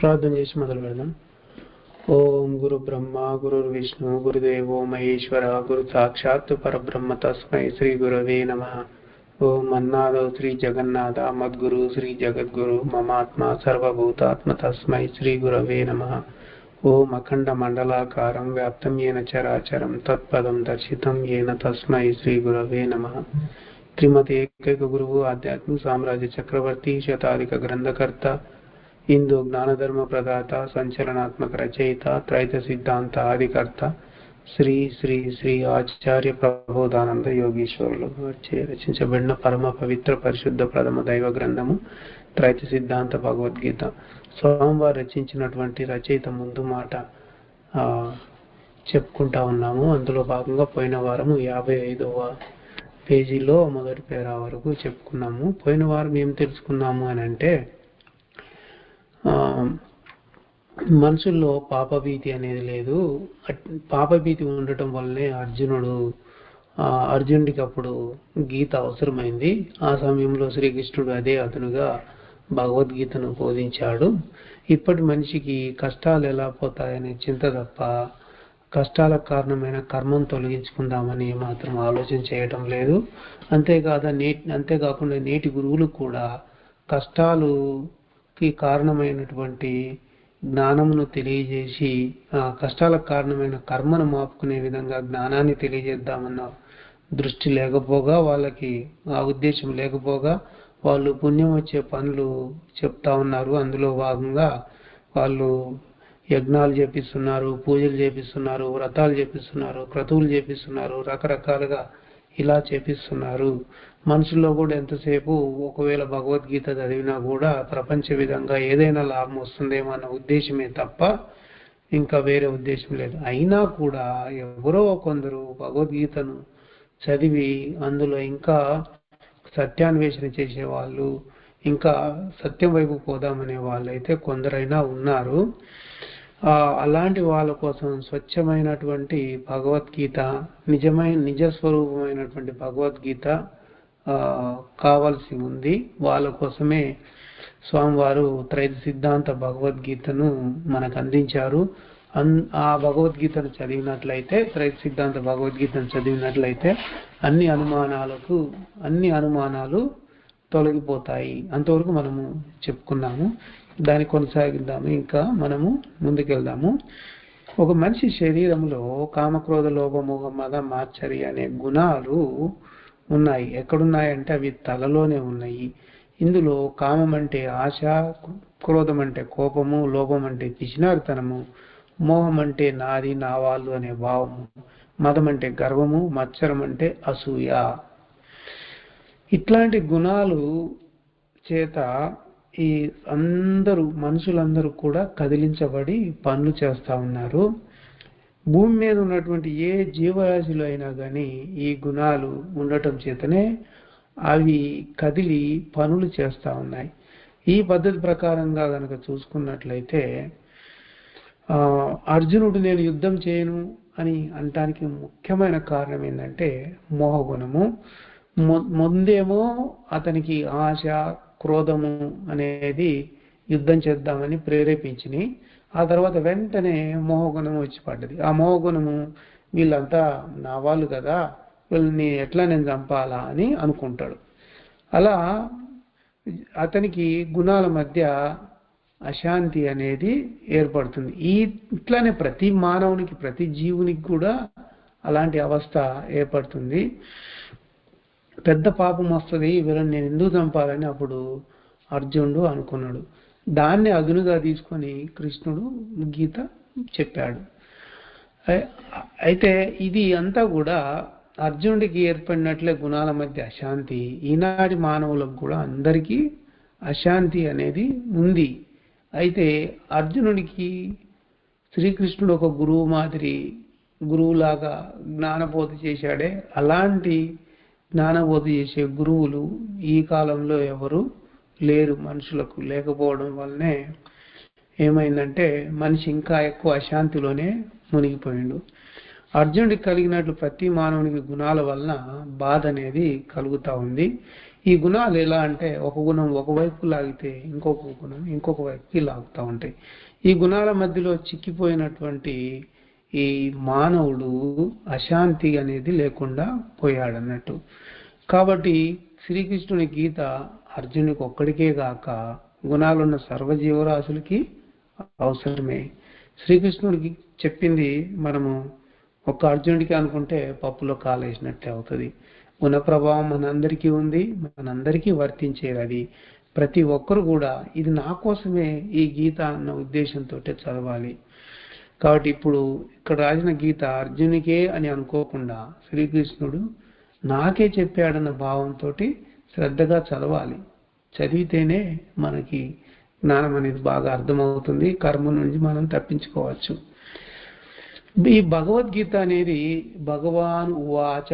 ప్రార్థన చేసి మొదలు పెడదాం. ఓం గురు బ్రహ్మ గురు విష్ణు గురుదేవో మహేశ్వర గురు సాక్షాత్ పరబ్రహ్మ తస్మై శ్రీ గురవే నమ. ఓం అన్నాదో శ్రీ జగన్నాథ మద్గురు శ్రీ జగద్గురు మమాత్మ సర్వభూతాత్మ తస్మై శ్రీ గురవే నమ. ఓం అఖండ మండలాకారం వ్యాప్తం ఏన చరాచరం తత్పదం దర్శితం ఏన తస్మై శ్రీ గురవే నమ. శ్రీమతి ఏకైక గురువు ఆధ్యాత్మిక సామ్రాజ్య చక్రవర్తి శతాధిక గ్రంథకర్త ఇందు జ్ఞానధర్మ ప్రదాత సంచలనాత్మక రచయిత త్రైత సిద్ధాంత ఆదికర్త శ్రీ శ్రీ శ్రీ ఆచార్య ప్రబోధానంద యోగీశ్వరులు వారిచే రచించబడిన పరమ పవిత్ర పరిశుద్ధ ప్రథమ దైవ గ్రంథము త్రైత సిద్ధాంత భగవద్గీత స్వామివారు రచించినటువంటి రచయిత ముందు మాట చెప్పుకుంటా ఉన్నాము. అందులో భాగంగా పోయిన వారము యాభై ఐదవ పేజీలో మొదటి పేరా వరకు చెప్పుకున్నాము. పోయిన వారం ఏం తెలుసుకున్నాము అని అంటే మనుషుల్లో పాపభీతి అనేది లేదు. పాపభీతి ఉండటం వల్లనే అర్జునుడు అర్జునుడికి అప్పుడు గీత అవసరమైంది. ఆ సమయంలో శ్రీకృష్ణుడు అదే అతనుగా భగవద్గీతను బోధించాడు. ఇప్పటి మనిషికి కష్టాలు ఎలా పోతాయనే చింత తప్ప కష్టాలకు కారణమైన కర్మం తొలగించుకుందామని మాత్రం ఆలోచన చేయటం లేదు. అంతేకాదు నేటి అంతేకాకుండా నేటి గురువులు కూడా కష్టాలు కి కారణమైనటువంటి జ్ఞానమును తెలియజేసి ఆ కష్టాలకు కారణమైన కర్మను మాపుకునే విధంగా జ్ఞానాన్ని తెలియజేద్దామన్న దృష్టి లేకపోగా వాళ్ళకి ఆ ఉద్దేశం లేకపోగా వాళ్ళు పుణ్యం వచ్చే పనులు చెప్తా ఉన్నారు. అందులో భాగంగా వాళ్ళు యజ్ఞాలు చేపిస్తున్నారు పూజలు చేపిస్తున్నారు వ్రతాలు చేపిస్తున్నారు క్రతువులు చేపిస్తున్నారు రకరకాలుగా ఇలా చేపిస్తున్నారు. మనుషుల్లో కూడా ఎంతసేపు ఒకవేళ భగవద్గీత చదివినా కూడా ప్రపంచ విధంగా ఏదైనా లాభం వస్తుందేమో అన్న ఉద్దేశమే తప్ప ఇంకా వేరే ఉద్దేశం లేదు. అయినా కూడా ఎవరో కొందరు భగవద్గీతను చదివి అందులో ఇంకా సత్యాన్వేషణ చేసేవాళ్ళు ఇంకా సత్యం వైపు పోదామనే వాళ్ళైతే కొందరైనా ఉన్నారు. అలాంటి వాళ్ళ కోసం స్వచ్ఛమైనటువంటి భగవద్గీత నిజమైన నిజ స్వరూపమైనటువంటి భగవద్గీత కావాల్సి ఉంది. వాళ్ళ కోసమే స్వామివారు త్రైత సిద్ధాంత భగవద్గీతను మనకు అందించారు అన్ ఆ భగవద్గీతను చదివినట్లయితే త్రైత సిద్ధాంత భగవద్గీతను చదివినట్లయితే అన్ని అనుమానాలకు అన్ని అనుమానాలు తొలగిపోతాయి. అంతవరకు మనము చెప్పుకున్నాము. దాన్ని కొనసాగిద్దాము. ఇంకా మనము ముందుకెళ్దాము. ఒక మనిషి శరీరంలో కామక్రోధ లోభమోహ మద మాచరి అనే గుణాలు ఉన్నాయి. ఎక్కడున్నాయంటే అవి తలలోనే ఉన్నాయి. ఇందులో కామం అంటే ఆశ క్రోధం అంటే కోపము లోభం అంటే పిసినారితనము మోహం అంటే నాది నా వాళ్ళు అనే భావము మదం అంటే గర్వము మత్సరం అంటే అసూయ. ఇట్లాంటి గుణాలు చేత ఈ అందరూ మనుషులందరూ కూడా కదిలించబడి పనులు చేస్తూ ఉన్నారు. భూమి మీద ఉన్నటువంటి ఏ జీవరాశిలో అయినా కానీ ఈ గుణాలు ఉండటం చేతనే అవి కదిలి పనులు చేస్తూ ఉన్నాయి. ఈ పద్ధతి ప్రకారంగా గనక చూసుకున్నట్లయితే అర్జునుడు నేను యుద్ధం చేయను అని అనటానికి ముఖ్యమైన కారణం ఏంటంటే మోహగుణము. ముందేమో అతనికి ఆశ క్రోధము అనేది యుద్ధం చేద్దామని ప్రేరేపించినాయి ఆ తర్వాత వెంటనే మోహగుణం వచ్చి పడ్డది. ఆ మోహగుణము వీళ్ళంతా నా వాళ్ళు కదా వీళ్ళని ఎట్లా నేను చంపాలా అని అనుకుంటాడు. అలా అతనికి గుణాల మధ్య అశాంతి అనేది ఏర్పడుతుంది. ఈ ఇట్లానే ప్రతి మానవునికి ప్రతి జీవునికి కూడా అలాంటి అవస్థ ఏర్పడుతుంది. పెద్ద పాపం వస్తుంది వీళ్ళని నేను ఎందుకు చంపాలని అప్పుడు అర్జునుడు అనుకున్నాడు. దాన్ని అదునుగా తీసుకొని కృష్ణుడు గీత చెప్పాడు. అయితే ఇది అంతా కూడా అర్జునుడికి ఏర్పడినట్లే గుణాల మధ్య అశాంతి. ఈనాటి మానవులకు కూడా అందరికీ అశాంతి అనేది ఉంది. అయితే అర్జునుడికి శ్రీకృష్ణుడు ఒక గురువు మాదిరి గురువులాగా జ్ఞానబోధ చేశాడే. అలాంటి జ్ఞానబోధ చేసే గురువులు ఈ కాలంలో ఎవరు లేరు మనుషులకు. లేకపోవడం వల్లనే ఏమైందంటే మనిషి ఇంకా ఎక్కువ అశాంతిలోనే మునిగిపోయిండు. అర్జునుడికి కలిగినట్లు ప్రతి మానవునికి గుణాల వలన బాధ అనేది కలుగుతూ ఉంది. ఈ గుణాలు ఎలా అంటే ఒక గుణం ఒకవైపు లాగితే ఇంకొక గుణం ఇంకొక వైపుకి లాగుతూ ఉంటాయి. ఈ గుణాల మధ్యలో చిక్కిపోయినటువంటి ఈ మానవుడు అశాంతి అనేది లేకుండా పోయాడన్నట్టు. కాబట్టి శ్రీకృష్ణుని గీత అర్జునుడికి ఒక్కడికే గాక గుణాలున్న సర్వజీవరాశులకి అవసరమే. శ్రీకృష్ణుడికి చెప్పింది మనము ఒక్క అర్జునుడికి అనుకుంటే పప్పులో కాలేసినట్టే అవుతుంది. గుణ ప్రభావం మనందరికీ ఉంది మనందరికీ వర్తించేది అది ప్రతి ఒక్కరు కూడా ఇది నా కోసమే ఈ గీత అన్న ఉద్దేశంతో చదవాలి. కాబట్టి ఇప్పుడు ఇక్కడ రాసిన గీత అర్జునికే అని అనుకోకుండా శ్రీకృష్ణుడు నాకే చెప్పాడన్న భావంతో శ్రద్ధగా చదవాలి. చదివితేనే మనకి జ్ఞానం అనేది బాగా అర్థమవుతుంది. కర్మ నుంచి మనం తప్పించుకోవచ్చు. ఈ భగవద్గీత అనేది భగవాన్ వాచ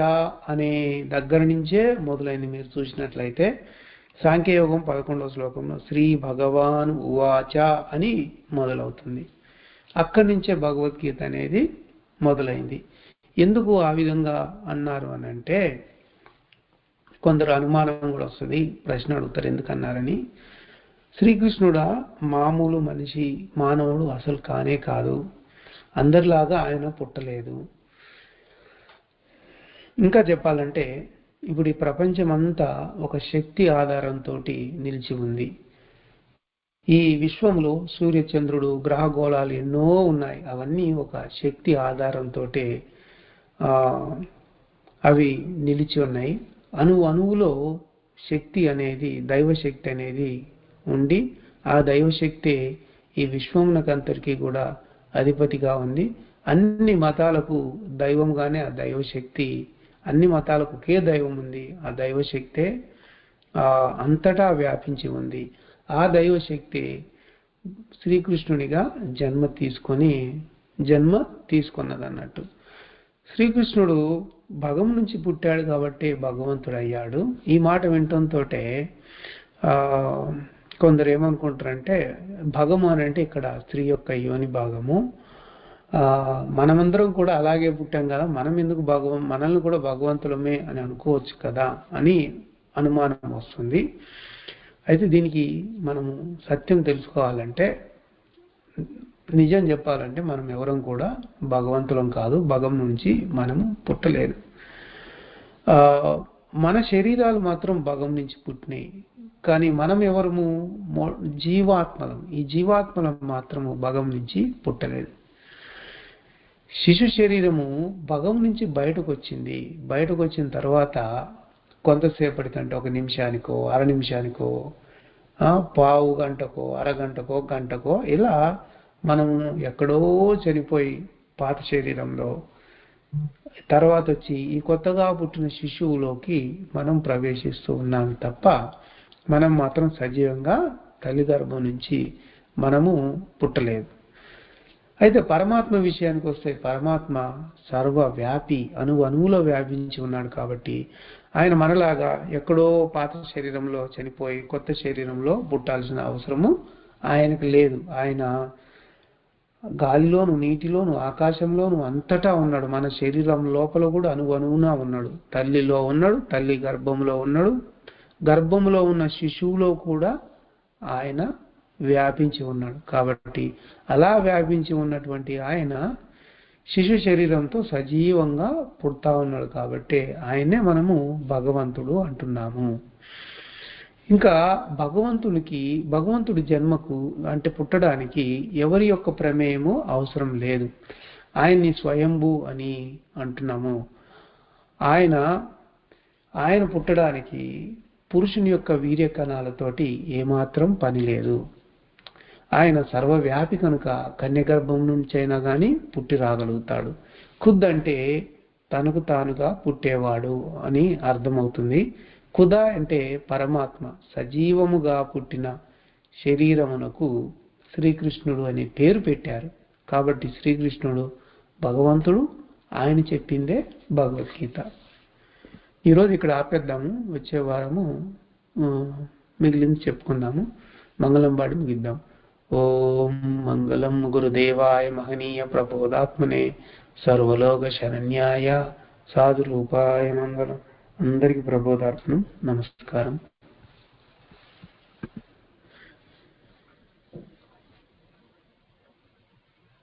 అనే దగ్గర నుంచే మొదలైంది. మీరు చూసినట్లయితే సాంఖ్యయోగం పదకొండవ శ్లోకంలో శ్రీ భగవాన్ ఉవాచ అని మొదలవుతుంది. అక్కడి నుంచే భగవద్గీత అనేది మొదలైంది. ఎందుకు ఆ విధంగా అన్నారు అని అంటే కొందరు అనుమానం కూడా వస్తుంది ప్రశ్న అడుగుతారు ఎందుకు అన్నారని శ్రీకృష్ణుడా మామూలు మనిషి మానవుడు అసలు కానే కాదు. అందరిలాగా ఆయన పుట్టలేదు. ఇంకా చెప్పాలంటే ఇప్పుడు ఈ ప్రపంచం అంతా ఒక శక్తి ఆధారంతో నిలిచి ఉంది. ఈ విశ్వంలో సూర్యచంద్రుడు గ్రహగోళాలు ఎన్నో ఉన్నాయి. అవన్నీ ఒక శక్తి ఆధారంతో అవి నిలిచి ఉన్నాయి. అణు అణువులో శక్తి అనేది దైవశక్తి అనేది ఉండి ఆ దైవశక్తి ఈ విశ్వమునకంతరికీ కూడా అధిపతిగా ఉంది. అన్ని మతాలకు దైవంగానే ఆ దైవశక్తి అన్ని మతాలకు ఒకే దైవం ఉంది. ఆ దైవశక్తే అంతటా వ్యాపించి ఉంది. ఆ దైవశక్తి శ్రీకృష్ణుడిగా జన్మ తీసుకొని జన్మ తీసుకున్నది అన్నట్టు శ్రీకృష్ణుడు భగం నుంచి పుట్టాడు కాబట్టి భగవంతుడు అయ్యాడు ఈ మాట వినటంతో కొందరు ఏమనుకుంటారంటే భగము అని అంటే ఇక్కడ స్త్రీ యొక్క యోని భాగము. మనమందరం కూడా అలాగే పుట్టాం కదా మనం ఎందుకు భగవం మనల్ని కూడా భగవంతులమే అని అనుకోవచ్చు కదా అని అనుమానం వస్తుంది. అయితే దీనికి మనము సత్యం తెలుసుకోవాలంటే నిజం చెప్పాలంటే మనం ఎవరం కూడా భగవంతులం కాదు. భగం నుంచి మనము పుట్టలేదు. మన శరీరాలు మాత్రం భగం నుంచి పుట్టినాయి. కానీ మనం ఎవరము? జీవాత్మలం. ఈ జీవాత్మలం మాత్రము భగం నుంచి పుట్టలేదు. శిశు శరీరము భగం నుంచి బయటకు వచ్చింది. బయటకు వచ్చిన తర్వాత కొంతసేపటికి అంటే ఒక నిమిషానికో అర నిమిషానికో పావు గంటకో అరగంటకో గంటకో ఇలా మనం ఎక్కడో చనిపోయి పాత శరీరంలో తర్వాత వచ్చి ఈ కొత్తగా పుట్టిన శిశువులోకి మనం ప్రవేశిస్తూ ఉన్నాం తప్ప మనం మాత్రం సజీవంగా తల్లి గర్భం నుంచి మనము పుట్టలేదు. అయితే పరమాత్మ విషయానికి వస్తే పరమాత్మ సర్వవ్యాపి అణువు అణువులో వ్యాపించి ఉన్నాడు కాబట్టి ఆయన మనలాగా ఎక్కడో పాత శరీరంలో చనిపోయి కొత్త శరీరంలో పుట్టాల్సిన అవసరము ఆయనకు లేదు. ఆయన గాలిలోను నీటిలోను ఆకాశంలోను అంతటా ఉన్నాడు. మన శరీరం లోపల కూడా అణు అణువునా ఉన్నాడు. తల్లిలో ఉన్నాడు తల్లి గర్భంలో ఉన్నాడు. గర్భంలో ఉన్న శిశువులో కూడా ఆయన వ్యాపించి ఉన్నాడు. కాబట్టి అలా వ్యాపించి ఉన్నటువంటి ఆయన శిశు శరీరంతో సజీవంగా పుడతా ఉన్నాడు కాబట్టి ఆయనే మనము భగవంతుడు అంటున్నాము. ఇంకా భగవంతునికి భగవంతుడి జన్మకు అంటే పుట్టడానికి ఎవరి యొక్క ప్రమేయము అవసరం లేదు. ఆయన్ని స్వయంభు అని అంటున్నాము. ఆయన ఆయన పుట్టడానికి పురుషుని యొక్క వీర్య కణాలతోటి ఏమాత్రం పని లేదు. ఆయన సర్వవ్యాపి కనుక కన్యగర్భం నుంచైనా కానీ పుట్టి రాగలుగుతాడు. ఖుద్ అంటే తనకు తానుగా పుట్టేవాడు అని అర్థమవుతుంది. ఖుదా అంటే పరమాత్మ సజీవముగా పుట్టిన శరీరమునకు శ్రీకృష్ణుడు అనే పేరు పెట్టారు. కాబట్టి శ్రీకృష్ణుడు భగవంతుడు ఆయన చెప్పిందే భగవద్గీత. ఈరోజు ఇక్కడ ఆపేద్దాము. వచ్చే వారము మిగిలింది చెప్పుకుందాము. మంగళం పాడి ముగిద్దాం. ఓం మంగళం గురుదేవాయ మహనీయ ప్రబోధాత్మనే సర్వలోక శరణ్యాయ సాధు మంగళం. అందరికీ ప్రబోధార్పణం. నమస్కారం.